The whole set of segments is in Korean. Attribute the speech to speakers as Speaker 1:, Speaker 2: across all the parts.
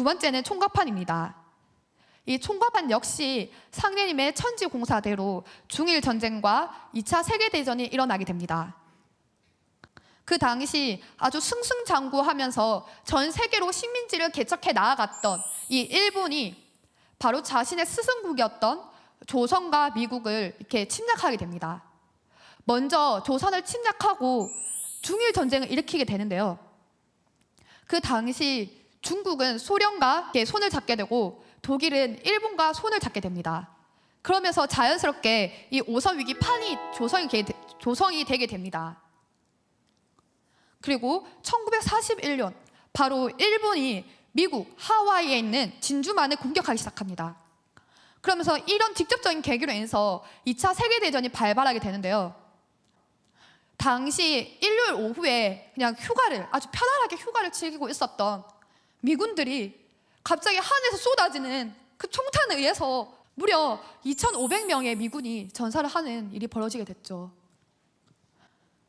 Speaker 1: 두 번째는 총과판입니다. 이 총과판 역시 상례님의 천지 공사대로 중일 전쟁과 2차 세계 대전이 일어나게 됩니다. 그 당시 아주 승승장구하면서 전 세계로 식민지를 개척해 나아갔던 이 일본이 바로 자신의 스승국이었던 조선과 미국을 이렇게 침략하게 됩니다. 먼저 조선을 침략하고 중일 전쟁을 일으키게 되는데요. 그 당시 중국은 소련과 손을 잡게 되고 독일은 일본과 손을 잡게 됩니다. 그러면서 자연스럽게 이 오선 위기 판이 조성이, 게- 조성이 되게 됩니다. 그리고 1941년 바로 일본이 미국 하와이에 있는 진주만을 공격하기 시작합니다. 그러면서 이런 직접적인 계기로 인해서 2차 세계대전이 발발하게 되는데요. 당시 일요일 오후에 그냥 휴가를 아주 편안하게 휴가를 즐기고 있었던 미군들이 갑자기 하늘에서 쏟아지는 그 총탄에 의해서 무려 2,500명의 미군이 전사를 하는 일이 벌어지게 됐죠.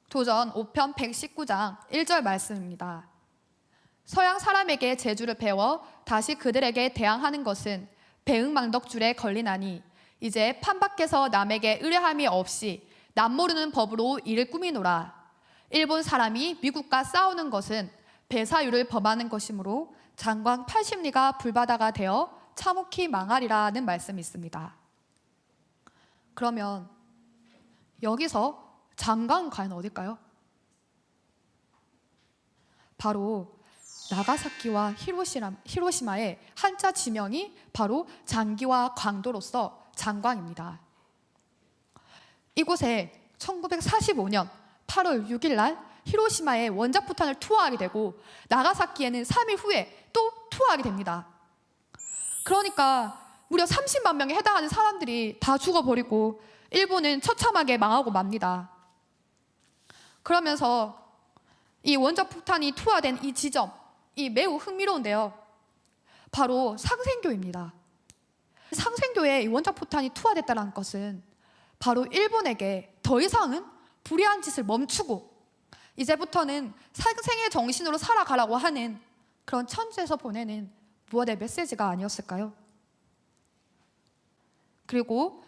Speaker 1: 도전 5편 119장 1절 말씀입니다. 서양 사람에게 재주를 배워 다시 그들에게 대항하는 것은 배응망덕줄에 걸리나니 이제 판밖에서 남에게 의뢰함이 없이 남 모르는 법으로 일을 꾸미노라. 일본 사람이 미국과 싸우는 것은 배사유를 범하는 것이므로 장광 80리가 불바다가 되어 참혹히 망하리라는 말씀이 있습니다. 그러면 여기서 장광은 과연 어딜까요? 바로 나가사키와 히로시마, 히로시마 의 한자 지명이 바로 장기와 광도로서 장광입니다. 이곳에 1945년 8월 6일 날 히로시마에 원자 포탄을 투하하게 되고 나가사키에는 3일 후에 또 투하하게 됩니다. 그러니까 무려 30만 명에 해당하는 사람들이 다 죽어버리고 일본은 처참하게 망하고 맙니다. 그러면서 이 원자 폭탄이 투하된 이 지점, 이 매우 흥미로운데요. 바로 상생교입니다. 상생교에 이 원자 폭탄이 투하됐다는 것은 바로 일본에게 더 이상은 불의한 짓을 멈추고 이제부터는 상생의 정신으로 살아가라고 하는 그런 천지에서 보내는 무엇의 메시지가 아니었을까요? 그리고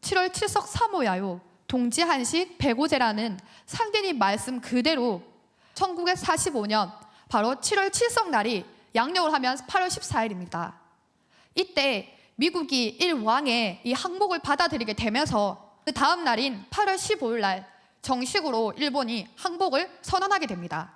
Speaker 1: 7월 7석 3호야요 동지 한식 백오제라는 상대님 말씀 그대로 1945년 바로 7월 7석 날이 양력을 하면 8월 14일입니다. 이때 미국이 일왕의 이 항복을 받아들이게 되면서 그 다음 날인 8월 15일 날 정식으로 일본이 항복을 선언하게 됩니다.